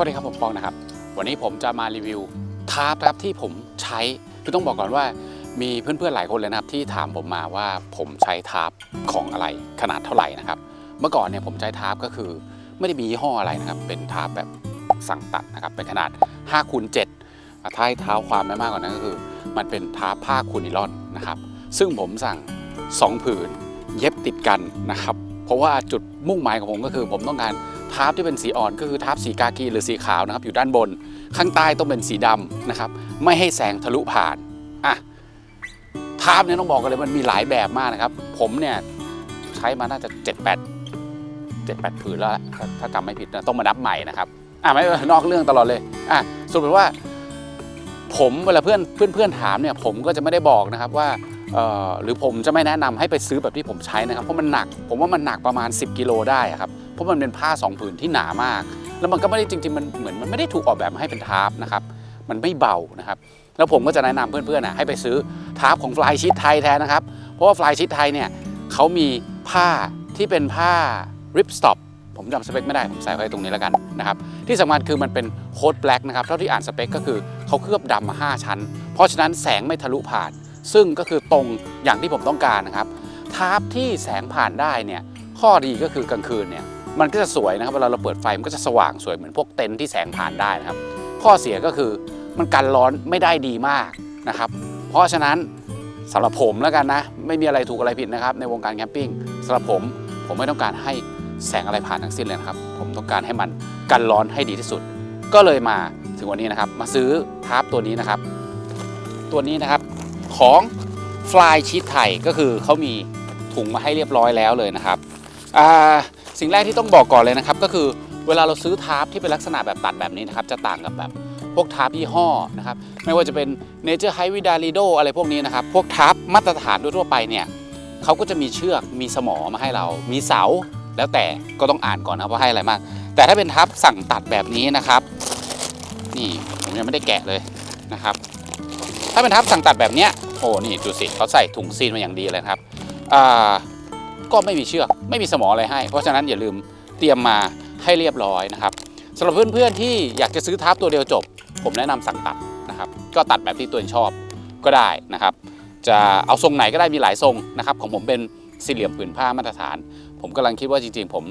วัสดีครับผมปองนะครับ วันนี้ผมจะมารีวิวทาร์ปครับที่ผมใช้คือต้องบอกก่อนว่ามีเพื่อนๆหลายคนเลยนะครับที่ถามผมมาว่าผมใช้ทาร์ปของอะไรขนาดเท่าไหร่นะครับ เมื่อก่อนเนี่ยผมใช้ทาร์ปก็คือไม่ได้มียี่ห้ออะไรนะครับ เป็นทาร์ปแบบสั่งตัดนะครับเป็นขนาด5คูณ7ถ้าให้เท้าความไม่มากกว่านั้นก็คือ มันเป็นทาร์ปผ้าคูนิลอนนะครับ ซึ่งผมสั่ง 2 ผืนเย็บติดกันนะครับ เพราะว่าจุดมุ่งหมายของผมก็คือผมต้องการ ทาร์ปที่เป็นสีอ่อนก็คือทาร์ปสีกากีหรือสีขาวนะครับอยู่ด้านบน ข้างใต้ต้องเป็นสีดำนะครับไม่ให้แสงทะลุผ่านอะทาร์ปเนี่ยต้องบอกกันเลยมันมีหลายแบบมากนะครับ ผมเนี่ยใช้มาน่าจะ7 8 7 8ผืนแล้วแหละถ้าถ้าจำไม่ผิดนะต้องมานับใหม่นะครับอะไม่นอกเรื่องตลอดเลยอะสรุปว่า ผมเวลาเพื่อนเพื่อนเพื่อนถามเนี่ยผมก็จะไม่ได้บอกนะครับว่าหรือผมจะไม่แนะนำให้ไปซื้อแบบที่ผมใช้นะครับ เพราะมันหนัก ผมว่ามันหนักประมาณ 10 กิโลได้ครับ เพราะมันเป็นผ้า2ผืนที่หนามาก แล้วมันก็ไม่ได้จริงๆมันเหมือนมันไม่ได้ถูกออกแบบมาให้เป็นทาร์ปนะครับมันไม่เบานะครับแล้วผมก็จะแนะนำเพื่อนๆนะให้ไปซื้อทาร์ปของฟลายชิดไทยแทนนะครับ เพราะว่าฟลายชิดไทยเนี่ยเขามีผ้าที่เป็นผ้าริปสต็อปผมจำสเปคไม่ได้ ผมใส่ไว้ตรงนี้แล้วกันนะครับ ที่สำคัญคือมันเป็นโค้ดแบล็กนะครับ เท่าที่อ่านสเปคก็คือเขาเคลือบดำมา 5 ชั้น เพราะฉะนั้นแสงไม่ทะลุผ่าน ซึ่งก็คือตรงอย่างที่ผมต้องการนะครับ ทาร์ปที่แสงผ่านได้เนี่ย ข้อดีก็คือกลางคืนเนี่ย มันก็จะสวยนะครับเวลาเราเปิดไฟมันก็จะสว่างสวยเหมือนพวกเต็นท์ที่แสงผ่านได้นะครับ ข้อเสียก็คือมันกันร้อนไม่ได้ดีมากนะครับ เพราะฉะนั้นสำหรับผมแล้วกันนะ ไม่มีอะไรถูกอะไรผิดนะครับ ในวงการแคมปิ้งสำหรับผมผมไม่ต้องการให้แสงอะไรผ่านทั้งสิ้นเลยนะครับ ผมต้องการให้มันกันร้อนให้ดีที่สุด ก็เลยมาถึงวันนี้นะครับ มาซื้อทาร์ปตัวนี้นะครับ ตัวนี้นะครับของ Fly ชีตไทยก็คือเขามีถุงมาให้เรียบร้อยแล้วเลยนะครับอ่า สิ่งแรกที่ต้องบอกก่อนเลยนะครับ ก็คือเวลาเราซื้อทาร์ปที่เป็นลักษณะแบบตัดแบบนี้นะครับ จะต่างกับแบบพวกทาร์ปยี่ห้อนะครับ ไม่ว่าจะเป็น Nature High v i d a l i d o อะไรพวกนี้นะครับ พวกทาร์ปมาตรฐานทั่วไปเนี่ยเขาก็จะมีเชือกมีสมอมาให้เรา มีเสา แล้วแต่ก็ต้องอ่านก่อนนะว่าให้อะไรมาก แต่ถ้าเป็นทับสั่งตัดแบบนี้นะครับ นี่ผมยังไม่ได้แกะเลยนะครับ ถ้าเป็นทับสั่งตัดแบบเนี้ยโอ้นี่ดูสิเขาใส่ถุงซีนมาอย่างดีเลยครับอ่า ก็ไม่มีเชือกไม่มีสมออะไรให้ เพราะฉะนั้นอย่าลืมเตรียมมาให้เรียบร้อยนะครับสำหรับเพื่อนๆที่อยากจะซื้อทับตัวเดียวจบ ผมแนะนำสั่งตัดนะครับก็ตัดแบบที่ตัวเองชอบก็ได้นะครับ จะเอาทรงไหนก็ได้มีหลายทรงนะครับของผมเป็นสี่เหลี่ยมผืนผ้ามาตรฐาน ผมกำลังคิดว่าจริง ๆ ผม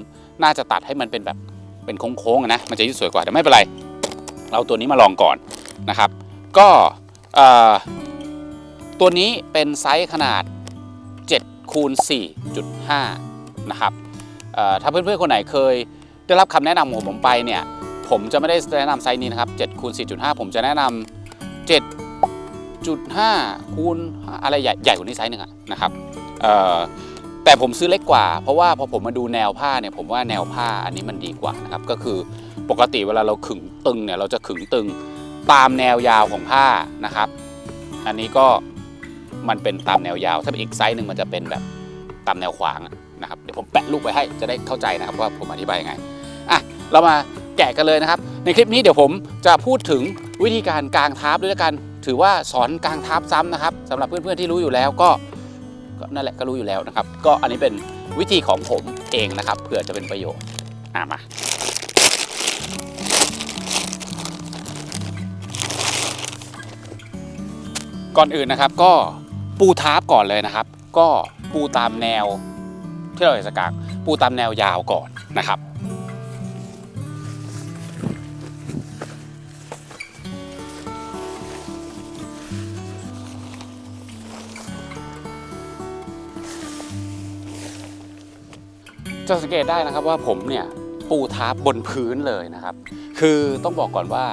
น่าจะตัดให้มันเป็นแบบเป็นโค้งๆนะมันจะยิ่งสวยกว่าแต่ไม่เป็นไร เราตัวนี้มาลองก่อนนะครับ ก็ตัวนี้เป็นไซส์ขนาด คูณ 4.5 นะครับถ้าเพื่อนๆ คนไหนเคย ได้รับคำแนะนำของผมไปเนี่ย ผมจะไม่ได้แนะนำไซส์นี้นะครับ7คูณ 4.5 ผมจะแนะนำ7.5 คูณอะไรใหญ่ใหญ่กว่านี้ไซส์หนึ่งอะนะครับแต่ผมซื้อเล็กกว่า เพราะว่าพอผมมาดูแนวผ้าเนี่ยผมว่าแนวผ้าอันนี้มันดีกว่านะครับก็คือปกติเวลาเราขึงตึงเนี่ยเราจะขึงตึงตามแนวยาวของผ้านะครับ อันนี้ก็ มันเป็นตามแนวยาว ถ้าเป็นอีกไซส์หนึ่งมันจะเป็นแบบตามแนวขวางนะครับเดี๋ยวผมแปะรูปไว้ให้จะได้เข้าใจนะครับว่าผมอธิบายยังไงอะเรามาแกะกันเลยนะครับ ในคลิปนี้เดี๋ยวผมจะพูดถึงวิธีการกางทับด้วยกัน ถือว่าสอนกางทับซ้ำนะครับสำหรับเพื่อนๆที่รู้อยู่แล้วก็ก็นั่นแหละก็รู้อยู่แล้วนะครับ ก็อันนี้เป็นวิธีของผมเองนะครับเผื่อจะเป็นประโยชน์อะมาก่อนอื่นนะครับก็ ปูทาร์ปก่อนเลยนะครับ ก็ปูตามแนวที่เราอยากจะกางปูตามแนวยาวก่อนนะครับจะสังเกตได้นะครับว่าผมเนี่ยปูทาร์ปบนพื้นเลยนะครับ คือต้องบอกก่อนว่า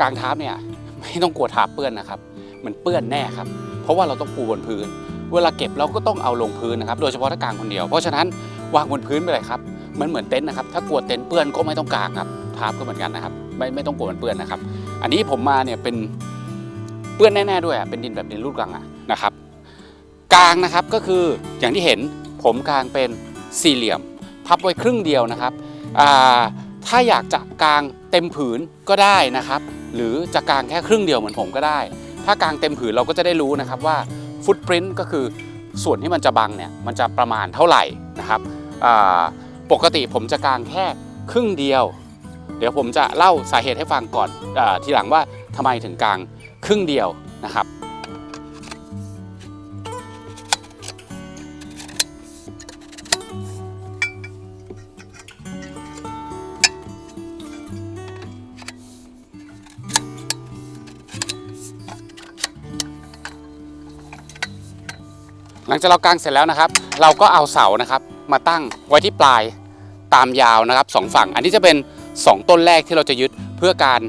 กางทาร์ปเนี่ยไม่ต้องกลัวทาร์ปเปื้อนนะครับ มันเปื้อนแน่ครับ เพราะว่าเราต้องปูบนพื้น เวลาเก็บเราก็ต้องเอาลงพื้นนะครับ โดยเฉพาะถ้ากางคนเดียว เพราะฉะนั้นวางบนพื้นไปเลยครับ มันเหมือนเต็นท์นะครับ ถ้ากลัวเต็นท์เปื้อนก็ไม่ต้องกางครับทาร์ปก็เหมือนกันนะครับ ไม่ไม่ต้องกลัวมันเปื้อนนะครับ อันนี้ผมมาเนี่ยเป็นเปื้อนแน่ๆด้วยเป็นดินแบบดินลูกรังอะนะครับกางนะครับก็คืออย่างที่เห็นผมกางเป็นสี่เหลี่ยม พับไว้ครึ่งเดียวนะครับถ้าอยากจะกางเต็มผืนก็ได้นะครับ หรือจะกางแค่ครึ่งเดียวเหมือนผมก็ได้ ถ้ากางเต็มผืนเราก็จะได้รู้นะครับว่าฟุตปรินต์ก็คือส่วนที่มันจะบังเนี่ยมันจะประมาณเท่าไหร่นะครับปกติผมจะกางแค่ครึ่งเดียว เดี๋ยวผมจะเล่าสาเหตุให้ฟังก่อนอทีหลังว่าทำไมถึงกางครึ่งเดียวนะครับ ลังจากเรากางเสร็จแล้วนะครับ เราก็เอาเสานะครับ มาตั้งไว้ที่ปลายตามยาวนะครับสองฝั่ง อันนี้จะเป็น 2 ต้นแรกที่เราจะยึดเพื่อการ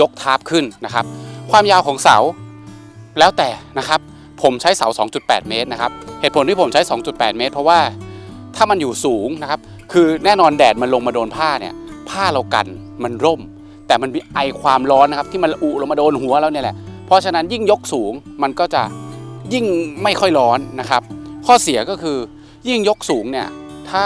ยกทาบขึ้นนะครับ ความยาวของเสาแล้วแต่นะครับ ผมใช้เสา 2.8 เมตรนะครับ เหตุผลที่ผมใช้ 2.8 เมตร เพราะว่าถ้ามันอยู่สูงนะครับ คือแน่นอนแดดมันลงมาโดนผ้าเนี่ย ผ้าเรากันมันร่ม แต่มันมีไอความร้อนนะครับที่มันอุลงมาโดนหัวเราเนี่ยแหละ เพราะฉะนั้นยิ่งยกสูงมันก็จะ ยิ่งไม่ค่อยร้อนนะครับ ข้อเสียก็คือยิ่งยกสูงเนี่ยถ้า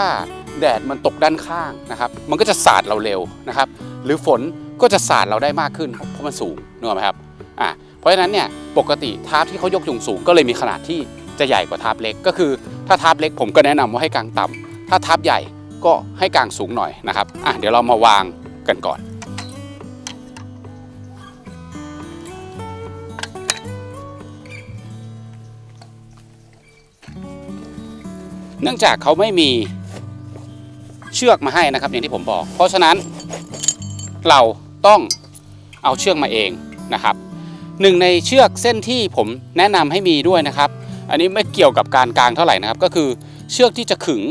แดดมันตกด้านข้างนะครับ มันก็จะสาดเราเร็วนะครับ หรือฝนก็จะสาดเราได้มากขึ้นเพราะมันสูงนึกออกไหมครับอ่าเพราะฉะนั้นเนี่ยปกติทาร์ปที่เขายกสูงสูงก็เลยมีขนาดที่จะใหญ่กว่าทาร์ปเล็กก็คือ ถ้าทาร์ปเล็กผมก็แนะนำว่าให้กางต่ำถ้าทาร์ปใหญ่ก็ให้กางสูงหน่อยนะครับอะเดี๋ยวเรามาวางกันก่อน เนื่องจากเขาไม่มีเชือกมาให้นะครับอย่างที่ผมบอก เพราะฉะนั้นเราต้องเอาเชือกมาเองนะครับหนึ่งในเชือกเส้นที่ผมแนะนำให้มีด้วยนะครับ อันนี้ไม่เกี่ยวกับการกลางเท่าไหร่นะครับ ก็คือเชือกที่จะขึง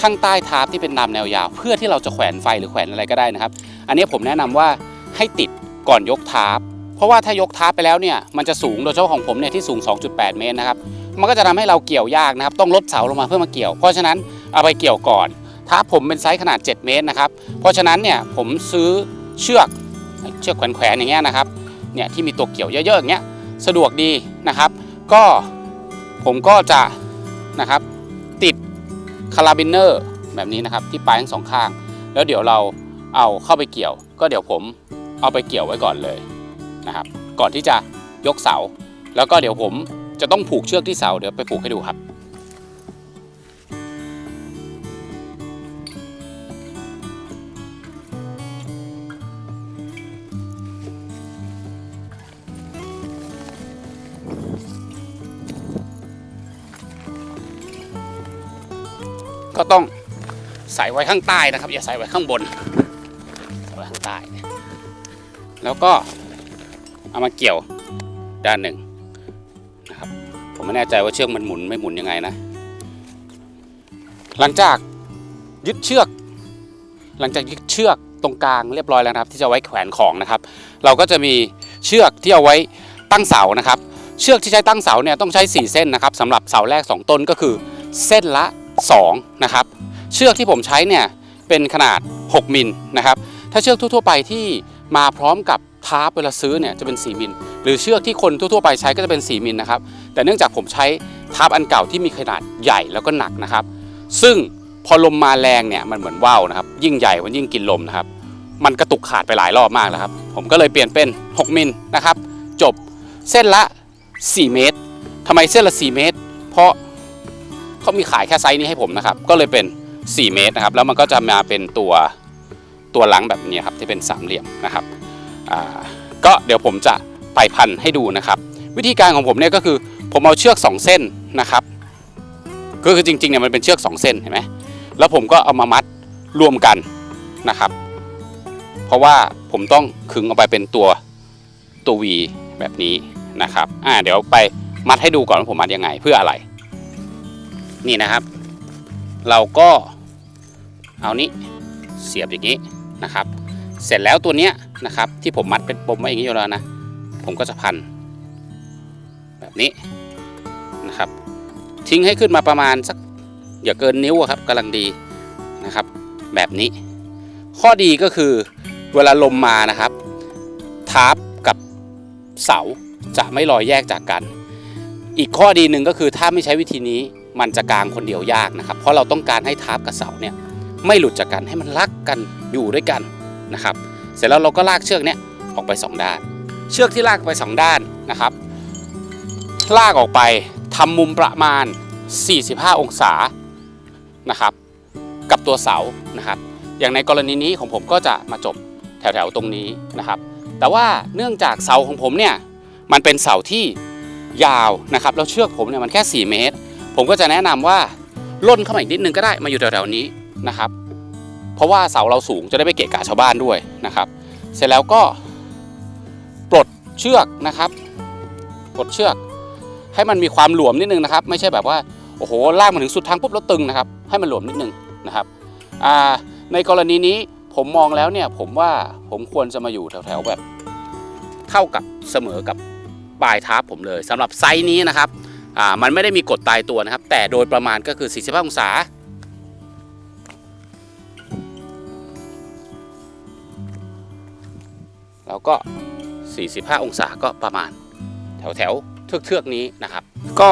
ข้างใต้ทาร์ปที่เป็นนำแนวยาว เพื่อที่เราจะแขวนไฟหรือแขวนอะไรก็ได้นะครับ อันนี้ผมแนะนำว่าให้ติดก่อนยกทาร์ปเพราะว่าถ้ายกทาร์ปไปแล้วเนี่ยมันจะสูงโดยเฉพาะของผมเนี่ยที่สูง 2.8 เมตรนะครับ มันก็จะทำให้เราเกี่ยวยากนะครับ ต้องลดเสาลงมาเพื่อมาเกี่ยว เพราะฉะนั้นเอาไปเกี่ยวก่อน ถ้าผมเป็นไซส์ขนาด 7 เมตรนะครับ เพราะฉะนั้นเนี่ยผมซื้อเชือกเชือกแขวนๆอย่างเงี้ยนะครับ เนี่ยที่มีตัวเกี่ยวเยอะๆอย่างเงี้ยสะดวกดีนะครับ ก็ผมก็จะนะครับติดคาราบินเนอร์แบบนี้นะครับที่ปลายทั้งสองข้าง แล้วเดี๋ยวเราเอาเข้าไปเกี่ยว ก็เดี๋ยวผมเอาไปเกี่ยวไว้ก่อนเลยนะครับ ก่อนที่จะยกเสา แล้วก็เดี๋ยวผม จะต้องผูกเชือกที่เสาเดี๋ยวไปผูกให้ดูครับ ก็ต้องใส่ไว้ข้างใต้นะครับ อย่าใส่ไว้ข้างบนใส่ไว้ข้างใต้ แล้วก็เอามาเกี่ยวด้านหนึ่ง ผมไม่แน่ใจว่าเชือกมันหมุนไม่หมุนยังไงนะ หลังจากยึดเชือก หลังจากยึดเชือกตรงกลางเรียบร้อยแล้วนะครับ ที่จะไว้แขวนของนะครับ เราก็จะมีเชือกที่เอาไว้ตั้งเสานะครับ เชือกที่ใช้ตั้งเสาเนี่ยต้องใช้ 4 เส้นนะครับสำหรับเสาแรก 2 ต้นก็คือเส้นละ 2 นะครับ เชือกที่ผมใช้เนี่ยเป็นขนาด 6 มิลนะครับ ถ้าเชือกทั่วๆไปที่มาพร้อมกับ ทาร์ปเวลาซื้อเนี่ยจะเป็น 4 มิล หรือเชือกที่คนทั่วๆไปใช้ก็จะเป็น 4 มิลนะครับ แต่เนื่องจากผมใช้ทาร์ปอันเก่าที่มีขนาดใหญ่แล้วก็หนักนะครับ ซึ่งพอลมมาแรงเนี่ยมันเหมือนว่าวนะครับ ยิ่งใหญ่มันยิ่งกินลมนะครับ มันกระตุกขาดไปหลายรอบมากแล้วครับ ผมก็เลยเปลี่ยนเป็น 6 มิลนะครับ จบเส้นละ 4 เมตรทำไมเส้นละ 4 เมตร เพราะเขามีขายแค่ไซส์นี้ให้ผมนะครับ ก็เลยเป็น 4 เมตรนะครับ แล้วมันก็จะมาเป็นตัวตัวหลังแบบนี้ครับที่เป็นสามเหลี่ยมนะครับ ก็เดี๋ยวผมจะไปพันให้ดูนะครับ วิธีการของผมเนี่ยก็คือผมเอาเชือก 2 เส้นนะครับก็คือจริงๆเนี่ยมันเป็นเชือก 2 เส้นเห็นไหมแล้วผมก็เอามามัดรวมกันนะครับ เพราะว่าผมต้องขึงออกไปเป็นตัวตัว V แบบนี้นะครับอ่าเดี๋ยวไปมัดให้ดูก่อนว่าผมมัดยังไงเพื่ออะไร นี่นะครับ เราก็เอานี้เสียบอย่างนี้นะครับ เสร็จแล้วตัวเนี้ย นะครับ ที่ผมมัดเป็นปมไว้อย่างนี้อยู่แล้วนะ ผมก็จะพัน แบบนี้นะครับ ทิ้งให้ขึ้นมาประมาณสักอย่าเกินนิ้วครับกำลังดีนะครับ แบบนี้ ข้อดีก็คือเวลาลมมานะครับ ทาร์ปกับเสาจะไม่ลอยแยกจากกัน อีกข้อดีหนึ่งก็คือถ้าไม่ใช้วิธีนี้มันจะกลางคนเดียวยากนะครับ เพราะเราต้องการให้ทาร์ปกับเสาเนี่ยไม่หลุดจากกันให้มันรักกันอยู่ด้วยกันนะครับ เสร็จแล้วเราก็ลากเชือกเนี้ยออกไป 2 ด้าน เชือกที่ลากไป 2 ด้านนะครับ ลากออกไปทำมุมประมาณ 45 องศานะครับ กับตัวเสานะครับ อย่างในกรณีนี้ของผมก็จะมาจบแถวๆตรงนี้นะครับ แต่ว่าเนื่องจากเสาของผมเนี่ยมันเป็นเสาที่ยาวนะครับแล้วเชือกผมเนี่ยมันแค่ 4 เมตร ผมก็จะแนะนำว่าล่นเข้ามาอีกนิดนึงก็ได้มาอยู่แถวๆนี้นะครับ เพราะว่าเสาเราสูงจะได้ไม่เกะกะชาวบ้านด้วยนะครับ เสร็จแล้วก็ปลดเชือกนะครับปลดเชือก ให้มันมีความหลวมนิดนึงนะครับ ไม่ใช่แบบว่าโอ้โหลากมาถึงสุดทางปุ๊บแล้วตึงนะครับ ให้มันหลวมนิดนึงนะครับในกรณีนี้ผมมองแล้วเนี่ยผมว่าผมควรจะมาอยู่แถวๆแบบเท่ากับเสมอกับปลายเท้าผมเลยสำหรับไซส์นี้นะครับมันไม่ได้มีกฎตายตัวนะครับ แต่โดยประมาณก็คือ 45 องศา แล้วก็ 45 องศาก็ประมาณ แถวแถวๆเทือกๆนี้นะครับ ก็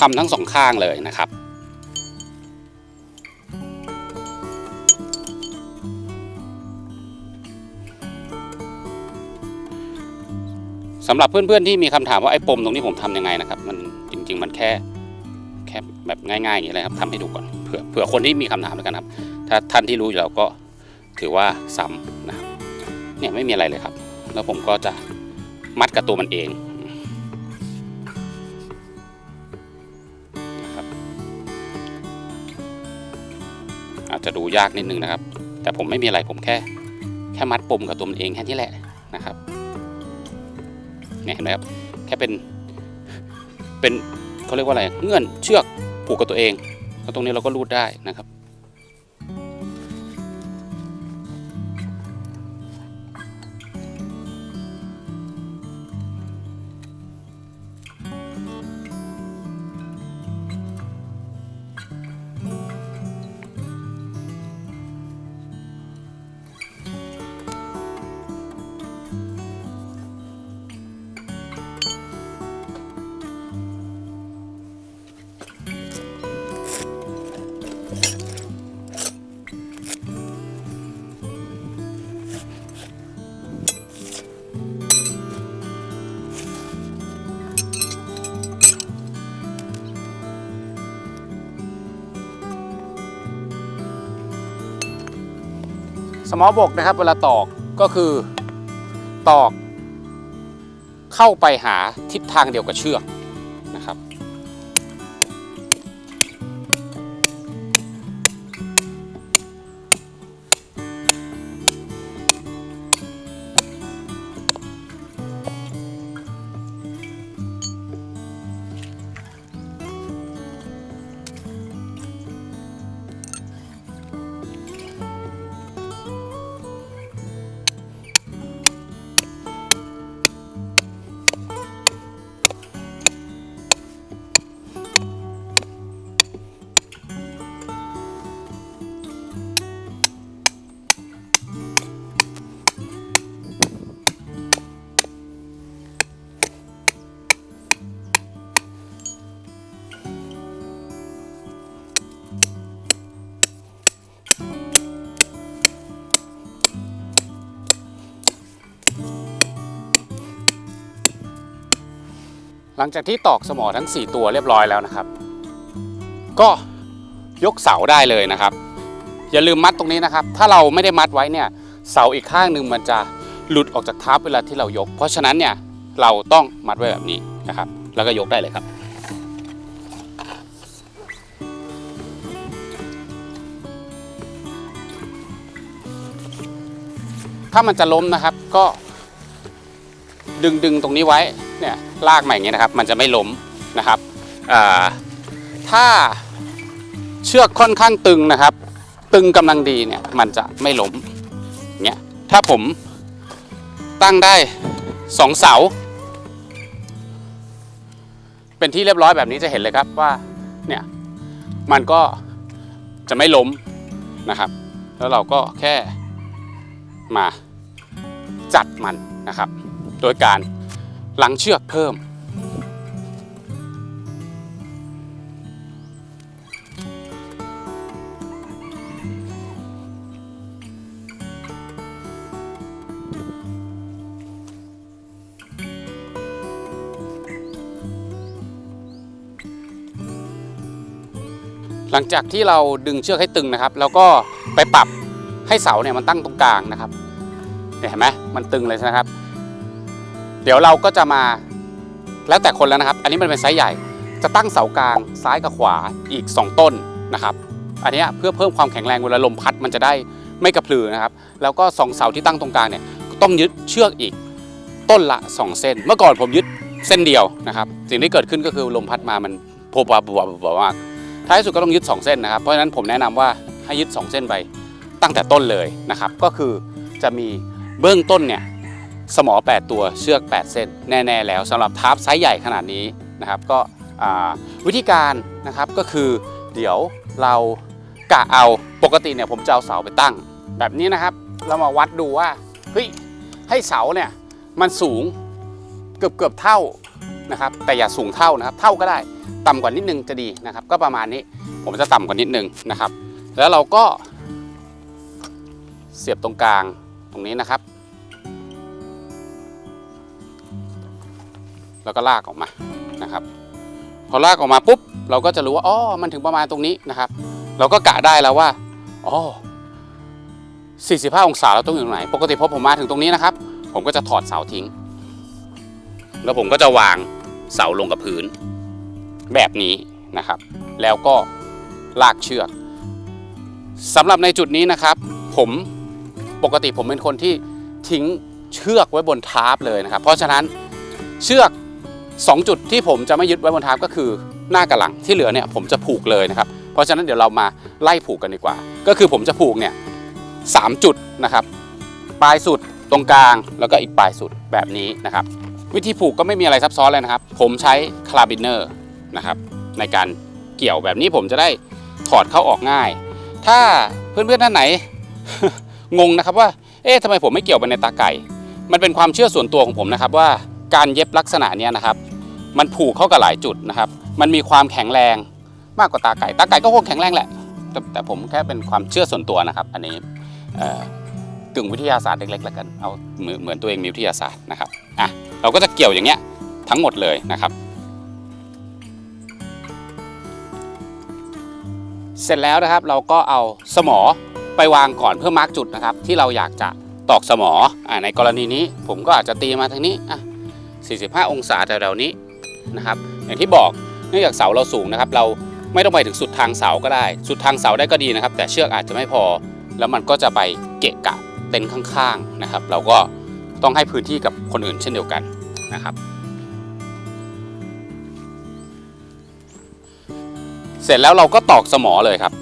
ทำทั้งสองข้างเลยนะครับสำหรับเพื่อนๆที่มีคำถามว่าไอ้ปมตรงนี้ผมทำยังไงนะครับ มันจริง ๆ มันแค่แค่แบบง่ายๆอย่างนี้เลยครับทำให้ดูก่อนเผื่อเผื่อคนที่มีคำถามแล้วกันครับ ถ้าท่านที่รู้อยู่แล้วก็ถือว่าซ้ำนะครับเนี่ยไม่มีอะไรเลยครับ แล้วผมก็จะมัดกับตัวมันเองนะครับอาจจะดูยากนิดนึงนะครับ แต่ผมไม่มีอะไรผมแค่ แค่มัดปมกับตัวมันเองแค่นี้แหละนะครับเนี่ยเห็นไหมครับแค่เป็นเป็นเขาเรียกว่าอะไรเงื่อนเชือกผูกกับตัวเองแล้วตรงนี้เราก็รูดได้นะครับ มอบกนะครับ เวลาตอกก็คือตอกเข้าไปหาทิศทางเดียวกับเชือกนะครับ หลังจากที่ตอกสมอทั้ง 4 ตัวเรียบร้อยแล้วนะครับ ก็ยกเสาได้เลยนะครับ อย่าลืมมัดตรงนี้นะครับ ถ้าเราไม่ได้มัดไว้เนี่ยเสาอีกข้างหนึ่งมันจะหลุดออกจากทับเวลาที่เรายก เพราะฉะนั้นเนี่ยเราต้องมัดไว้แบบนี้นะครับ แล้วก็ยกได้เลยครับ ถ้ามันจะล้มนะครับก็ดึงดึงตรงนี้ไว้ เนี่ยลากมาอย่างเงี้ยนะครับ มันจะไม่ล้มนะครับถ้าเชือกค่อนข้างตึงนะครับ ตึงกำลังดีเนี่ยมันจะไม่ล้มเงี้ยถ้าผมตั้งได้สองเสา เป็นที่เรียบร้อยแบบนี้จะเห็นเลยครับว่าเนี่ยมันก็จะไม่ล้มนะครับ แล้วเราก็แค่มาจัดมันนะครับ โดยการ หลังเชือกเพิ่ม หลังจากที่เราดึงเชือกให้ตึงนะครับ แล้วก็ไปปรับให้เสาเนี่ยมันตั้งตรงกลางนะครับเนี่ยเห็นไหมมันตึงเลยนะครับ เดี๋ยวเราก็จะมาแล้วแต่คนแล้วนะครับ อันนี้มันเป็นไซส์ใหญ่ จะตั้งเสากลางซ้ายกับขวาอีก 2 ต้นนะครับ อันนี้เพื่อเพิ่มความแข็งแรงเวลาลมพัดมันจะได้ไม่กระพือนะครับ แล้วก็สองเสาที่ตั้งตรงกลางเนี่ยต้องยึดเชือกอีกต้นละ 2 เส้น เมื่อก่อนผมยึดเส้นเดียวนะครับ สิ่งที่เกิดขึ้นก็คือลมพัดมามันโผล่ปาบัวบัวมากท้ายสุดก็ต้องยึด 2 เส้นนะครับ เพราะฉะนั้นผมแนะนำว่าให้ยึด 2 เส้นไปตั้งแต่ต้นเลยนะครับ ก็คือจะมีเบื้องต้นเนี่ย สมอ 8 ตัวเชือก 8 เส้น แน่ๆแล้วสำหรับทาร์ปไซส์ใหญ่ขนาดนี้นะครับก็วิธีการนะครับก็คือเดี๋ยวเรากะเอาปกติเนี่ยผมจะเอาเสาไปตั้ง แบบนี้นะครับเรามาวัดดูว่าเฮ้ยให้เสาเนี่ยมันสูงเกือบเกือบเท่านะครับแต่อย่าสูงเท่านะครับเท่าก็ได้ต่ำกว่านิดนึงจะดีนะครับ ก็ประมาณนี้ผมจะต่ำกว่านิดนึงนะครับ แล้วเราก็เสียบตรงกลางตรงนี้นะครับ แล้วก็ลากออกมานะครับ พอลากออกมาปุ๊บเราก็จะรู้ว่าอ๋อมันถึงประมาณตรงนี้นะครับ เราก็กะได้แล้วว่าอ๋อ45 องศาเราต้องอยู่ตรงไหน ปกติพอผมมาถึงตรงนี้นะครับ ผมก็จะถอดเสาทิ้ง แล้วผมก็จะวางเสาลงกับพื้น แบบนี้นะครับ แล้วก็ลากเชือกสำหรับในจุดนี้นะครับ ผมปกติผมเป็นคนที่ทิ้งเชือกไว้บนทาร์ปเลยนะครับ เพราะฉะนั้นเชือก 2 จุดที่ผมจะไม่ยึดไว้บนทาร์ปก็คือหน้ากับหลังที่เหลือเนี่ยผมจะผูกเลยนะครับ เพราะฉะนั้นเดี๋ยวเรามาไล่ผูกกันดีกว่า ก็คือผมจะผูกเนี่ยสามจุดนะครับปลายสุดตรงกลางแล้วก็อีกปลายสุดแบบนี้นะครับ วิธีผูกก็ไม่มีอะไรซับซ้อนเลยนะครับ ผมใช้คาราบินเนอร์นะครับในการเกี่ยวแบบนี้ผมจะได้ถอดเข้าออกง่าย ถ้าเพื่อนๆท่านไหนงงนะครับว่าเอ๊ะทำไมผมไม่เกี่ยวไปในตาไก่ มันเป็นความเชื่อส่วนตัวของผมนะครับว่า การเย็บลักษณะเนี้ยนะครับ มันผูกเข้ากับหลายจุดนะครับ มันมีความแข็งแรงมากกว่าตาไก่ ตาไก่ก็คงแข็งแรงแหละ แต่แต่ผมแค่เป็นความเชื่อส่วนตัวนะครับ อันนี้เอ่อกึ่งวิทยาศาสตร์เล็กๆแล้วกันเอาเหมือนเหมือนตัวเองมีวิทยาศาสตร์นะครับอะเราก็จะเกี่ยวอย่างเงี้ยทั้งหมดเลยนะครับ เสร็จแล้วนะครับเราก็เอาสมอไปวางก่อนเพื่อมาร์กจุดนะครับ ที่เราอยากจะตอกสมออ่าในกรณีนี้ผมก็อาจจะตีมาทางนี้อะ 45 องศาแถวๆนี้นะครับ อย่างที่บอกเนื่องจากเสาเราสูงนะครับ เราไม่ต้องไปถึงสุดทางเสาก็ได้ สุดทางเสาได้ก็ดีนะครับ แต่เชือกอาจจะไม่พอ แล้วมันก็จะไปเกะกะเต็นท์ข้างๆนะครับ เราก็ต้องให้พื้นที่กับคนอื่นเช่นเดียวกันนะครับ เสร็จแล้วเราก็ตอกสมอเลยครับ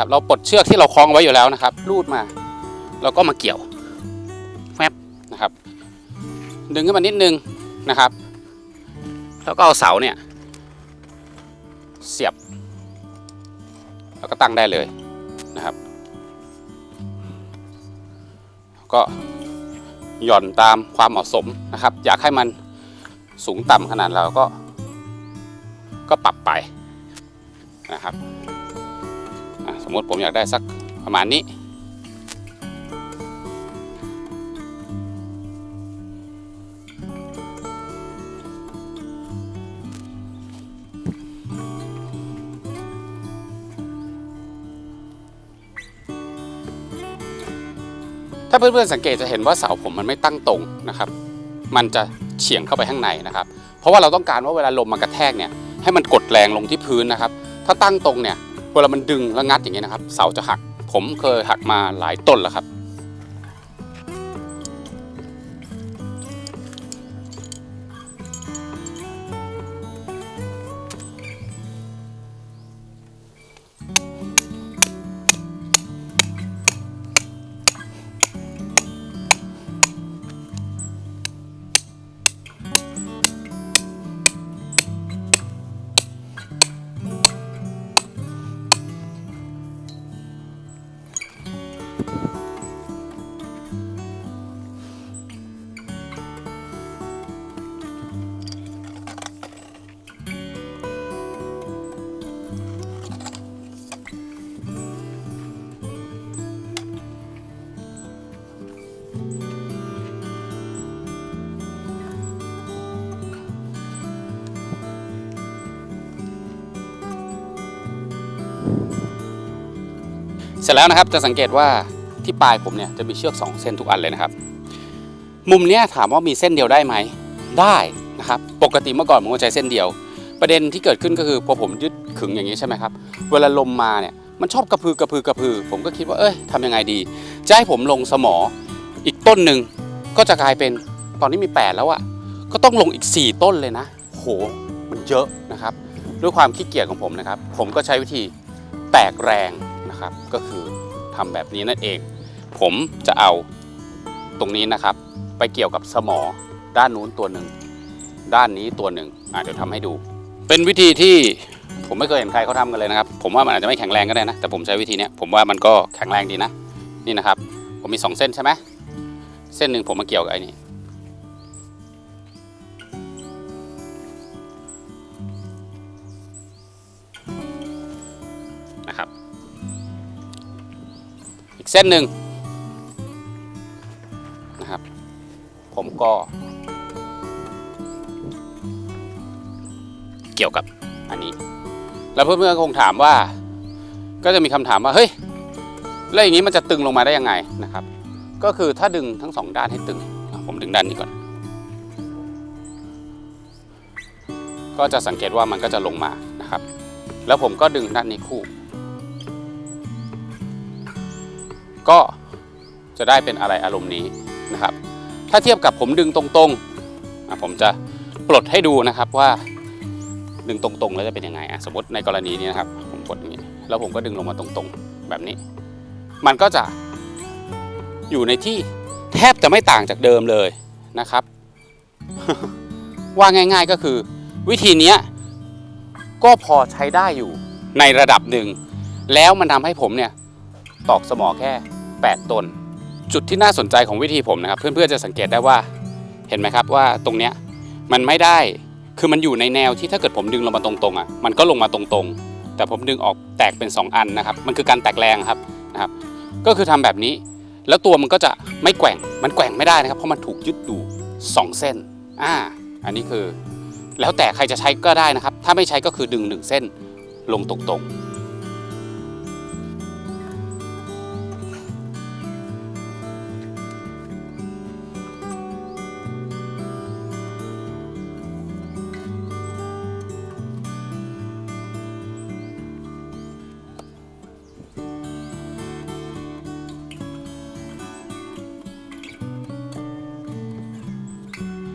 นะครับ เราปลดเชือกที่เราคล้องไว้อยู่แล้วนะครับรูดมาแล้วก็มาเกี่ยวแฟบนะครับ ดึงขึ้นมานิดนึงนะครับ แล้วก็เอาเสาเนี่ย เสียบ แล้วก็ตั้งได้เลยนะครับ ก็หย่อนตามความเหมาะสมนะครับ อยากให้มันสูงต่ำขนาดเราก็ก็ปรับไปนะครับ มมติผมอยากได้สักประมาณนี้ ถ้าเพื่อนๆสังเกตจะเห็นว่าเสาผมมันไม่ตั้งตรงนะครับ มันจะเฉียงเข้าไปข้างในนะครับ เพราะว่าเราต้องการว่าเวลาลมมากระแทกเนี่ยให้มันกดแรงลงที่พื้นนะครับ ถ้าตั้งตรงเนี่ย เวลามันดึงแล้วงัดอย่างเงี้ยนะครับ เสาจะหัก ผมเคยหักมาหลายต้นแล้วครับ ร็จแล้วนะครับจะสังเกตว่าที่ปลายผมเนี่ยจะมีเชือกสองเส้นทุกอันเลยนะครับ มุมเนี้ยถามว่ามีเส้นเดียวได้ไหมได้นะครับปกติเมื่อก่อนผมก็ใช้เส้นเดียว ประเด็นที่เกิดขึ้นก็คือพอผมยึดขึงอย่างนี้ใช่ไหมครับเวลาลมมาเนี่ยมันชอบกระพือกระพือกระพือ ผมก็คิดว่าเอ้ยทำยังไงดี จะให้ผมลงสมออีกต้นหนึ่งก็จะกลายเป็นตอนนี้มี 8 แล้วอะก็ต้องลงอีก 4 ต้นเลยนะโหมันเยอะนะครับ ด้วยความขี้เกียจของผมนะครับ ผมก็ใช้วิธีแตกแรง นะครับ ก็คือทำแบบนี้นั่นเอง ผมจะเอาตรงนี้นะครับ ไปเกี่ยวกับสมอด้านนู้นตัวหนึ่งด้านนี้ตัวหนึ่งอะเดี๋ยวทำให้ดู เป็นวิธีที่ผมไม่เคยเห็นใครเขาทำกันเลยนะครับ ผมว่ามันอาจจะไม่แข็งแรงก็ได้นะ แต่ผมใช้วิธีนี้ผมว่ามันก็แข็งแรงดีนะ นี่นะครับ ผมมีสองเส้นใช่ไหมเส้นหนึ่งผมมาเกี่ยวกับไอ้นี่ เส้นหนึ่งนะครับ ผมก็ เกี่ยวกับอันนี้ แล้วเพื่อนๆคงถามว่า ก็จะมีคำถามว่าเฮ้ยแล้วอย่างนี้มันจะตึงลงมาได้ยังไงนะครับ ก็คือถ้าดึงทั้งสองด้านให้ตึง ผมดึงด้านนี้ก่อน ก็จะสังเกตว่ามันก็จะลงมานะครับ แล้วผมก็ดึงด้านนี้คู่ ก็จะได้เป็นอะไรอารมณ์นี้นะครับ ถ้าเทียบกับผมดึงตรงๆผมจะปลดให้ดูนะครับว่าดึงตรงๆแล้วจะเป็นยังไงสมมติในกรณีนี้นะครับ ผมกดอย่างนี้แล้วผมก็ดึงลงมาตรงๆ แบบนี้ มันก็จะอยู่ในที่แทบจะไม่ต่างจากเดิมเลยนะครับ ว่าง่ายๆก็คือ วิธีนี้ก็พอใช้ได้อยู่ในระดับหนึ่ง แล้วมันทำให้ผมเนี่ย ตอกสมอแค่ 8 ต้น จุดที่น่าสนใจของวิธีผมนะครับ เพื่อนๆจะสังเกตได้ว่าเห็นไหมครับว่าตรงเนี้ยมันไม่ได้คือมันอยู่ในแนวที่ถ้าเกิดผมดึงลงมาตรงๆอะมันก็ลงมาตรงๆ แต่ผมดึงออกแตกเป็น 2 อันนะครับ มันคือการแตกแรงครับนะครับ ก็คือทำแบบนี้ แล้วตัวมันก็จะไม่แกว่งมันแกว่งไม่ได้นะครับ เพราะมันถูกยึดอยู่ 2 เส้นอ่าอันนี้คือ แล้วแต่ใครจะใช้ก็ได้นะครับ ถ้าไม่ใช้ก็คือดึง 1 เส้นลงตรงๆ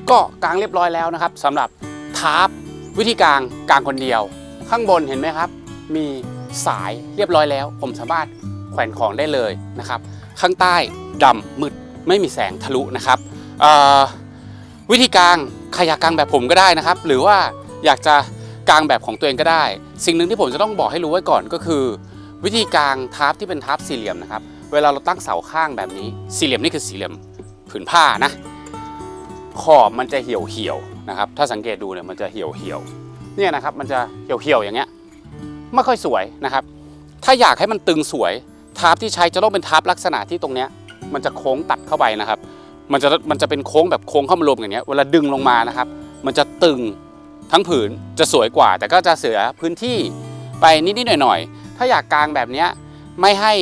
ก็กางเรียบร้อยแล้วนะครับสำหรับทาร์ปวิธีกางกางคนเดียว ข้างบนเห็นไหมครับ มีสายเรียบร้อยแล้ว ผมสามารถแขวนของได้เลยนะครับ ข้างใต้ดำมืดไม่มีแสงทะลุนะครับวิธีกางใครอยากกางแบบผมก็ได้นะครับ หรือว่าอยากจะกางแบบของตัวเองก็ได้ สิ่งหนึ่งที่ผมจะต้องบอกให้รู้ไว้ก่อนก็คือ วิธีกางทาร์ปที่เป็นทาร์ปสี่เหลี่ยมนะครับ เวลาเราตั้งเสาข้างแบบนี้ สี่เหลี่ยมนี่คือสี่เหลี่ยมผืนผ้านะ ขอบมันจะเหี่ยวเหี่ยวนะครับ ถ้าสังเกตดูเนี่ยมันจะเหี่ยวเหี่ยวเนี่ยนะครับมันจะเหี่ยวเหี่ยวอย่างเงี้ยไม่ค่อยสวยนะครับ ถ้าอยากให้มันตึงสวยทาร์ปที่ใช้จะต้องเป็นทาร์ปลักษณะที่ตรงเนี้ยมันจะโค้งตัดเข้าไปนะครับ มันจะมันจะเป็นโค้งแบบโค้งเข้ามารวมอย่างเงี้ยเวลาดึงลงมานะครับ มันจะตึงทั้งผืนจะสวยกว่า แต่ก็จะเสียพื้นที่ไปนิดๆหน่อยๆ ถ้าอยากกลางแบบเนี้ยไม่ให้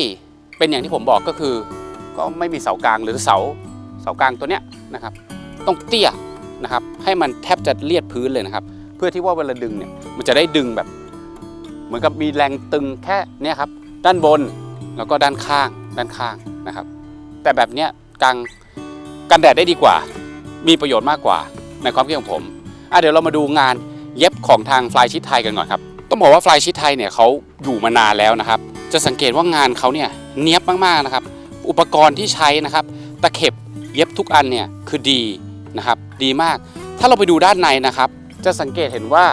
เป็นอย่างที่ผมบอกก็คือ ก็ไม่มีเสากลางหรือเสาเสากลางตัวเนี้ยนะครับ ต้องเตี้ยนะครับ ให้มันแทบจะเลียดพื้นเลยนะครับ เพื่อที่ว่าเวลาดึงเนี่ยมันจะได้ดึงแบบ เหมือนกับมีแรงตึงแค่เนี่ยครับ ด้านบนแล้วก็ด้านข้างด้านข้างนะครับ แต่แบบเนี้ยกางกันแดดได้ดีกว่า มีประโยชน์มากกว่าในความคิดของผมอะเดี๋ยวเรามาดูงานเย็บของทางฟลายชิดไทยกันก่อนครับต้องบอกว่าฟลายชิดไทยเนี่ยเขาอยู่มานานแล้วนะครับ จะสังเกตว่างานเขาเนี่ยเนี้ยบมากๆนะครับ อุปกรณ์ที่ใช้นะครับ ตะเข็บเย็บทุกอันเนี่ยคือดี นะครับ ดีมาก ถ้าเราไปดูด้านในนะครับ จะสังเกตเห็นว่า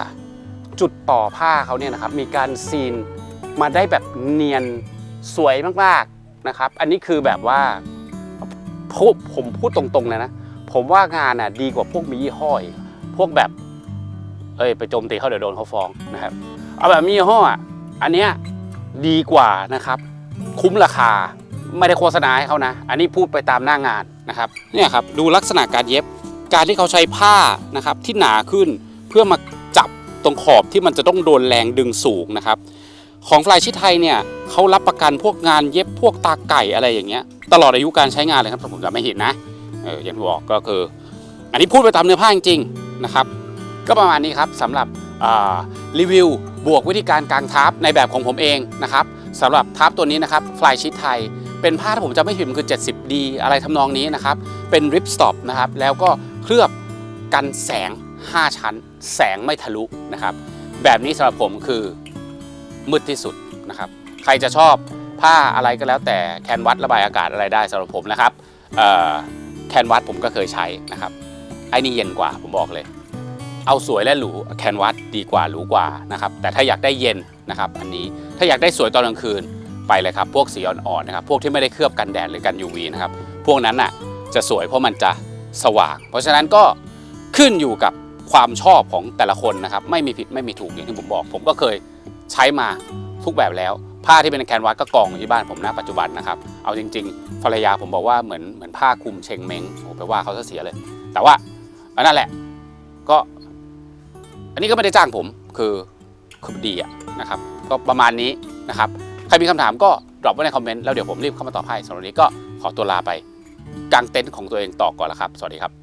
จุดต่อผ้าเขาเนี่ยนะครับมีการซีนมาได้แบบเนียนสวยมากๆนะครับ อันนี้คือแบบว่าผมพูดตรงๆเลยนะ ผมว่างานอะดีกว่าพวกมียี่ห้ออีกพวกแบบ เอ้ยไปโจมตีเขาเดี๋ยวโดนเขาฟ้องนะครับเอาแบบมียี่ห้ออะอันเนี้ยดีกว่านะครับ คุ้มราคาไม่ได้โฆษณาให้เขานะ อันนี้พูดไปตามหน้างานนะครับเนี่ยครับดูลักษณะการเย็บ การที่เขาใช้ผ้านะครับที่หนาขึ้นเพื่อมาจับตรงขอบที่มันจะต้องโดนแรงดึงสูงนะครับ ของฟลายชิดไทยเนี่ยเขารับประกันพวกงานเย็บพวกตาไก่อะไรอย่างเงี้ย ตลอดอายุการใช้งานเลยครับผมจำไม่ผิดนนะเอออย่างที่บอกก็คือ อันนี้พูดไปตามเนื้อผ้าจริงๆนะครับ ก็ประมาณนี้ครับสำหรับรีวิวบวกวิธีการกางทับในแบบของผมเองนะครับสำหรับทับตัวนี้นะครับฟลายชิดไทยเป็นผ้าถ้าผมจำไม่ผิดมันคือ 70D อะไรทำนองนี้นะครับ เป็นริปสต็อปนะครับ แล้วก็ เคลือบกันแสง 5 ชั้น แสงไม่ทะลุนะครับ แบบนี้สำหรับผมคือมืดที่สุดนะครับ ใครจะชอบผ้าอะไรก็แล้วแต่แคนวัดระบายอากาศอะไรได้สำหรับผมนะครับแคนวัดผมก็เคยใช้นะครับไอ้นี่เย็นกว่าผมบอกเลย เอาสวยและหรูแคนวัดดีกว่าหรูกว่านะครับแต่ถ้าอยากได้เย็นนะครับอันนี้ถ้าอยากได้สวยตอนกลางคืนไปเลยครับ พวกสีอ่อนๆนะครับพวกที่ไม่ได้เคลือบกันแดดหรือกัน UV นะครับพวกนั้นน่ะจะสวยเพราะมันจะ สว่าง เพราะฉะนั้นก็ขึ้นอยู่กับความชอบของแต่ละคนนะครับ ไม่มีผิดไม่มีถูกอย่างที่ผมบอก ผมก็เคยใช้มาทุกแบบแล้ว ผ้าที่เป็นแคนวาสก็กองอยู่ที่บ้านผมนะปัจจุบันนะครับ เอาจริง ๆ ภรรยาผมบอกว่าเหมือนเหมือนผ้าคลุมเชงเม้งโอ้ไปว่าเขาซะเสียเลย แต่ว่าอันนั่นแหละก็ อันนี้ก็ไม่ได้จ้างผมคือคือดีอะนะครับ ก็ประมาณนี้นะครับ ใครมีคำถามก็ดรอปไว้ในคอมเมนต์แล้วเดี๋ยวผมรีบเข้ามาตอบให้สำหรับวันนี้ก็ขอตัวลาไป กางเต็นท์ของตัวเองต่อก่อนละครับ สวัสดีครับ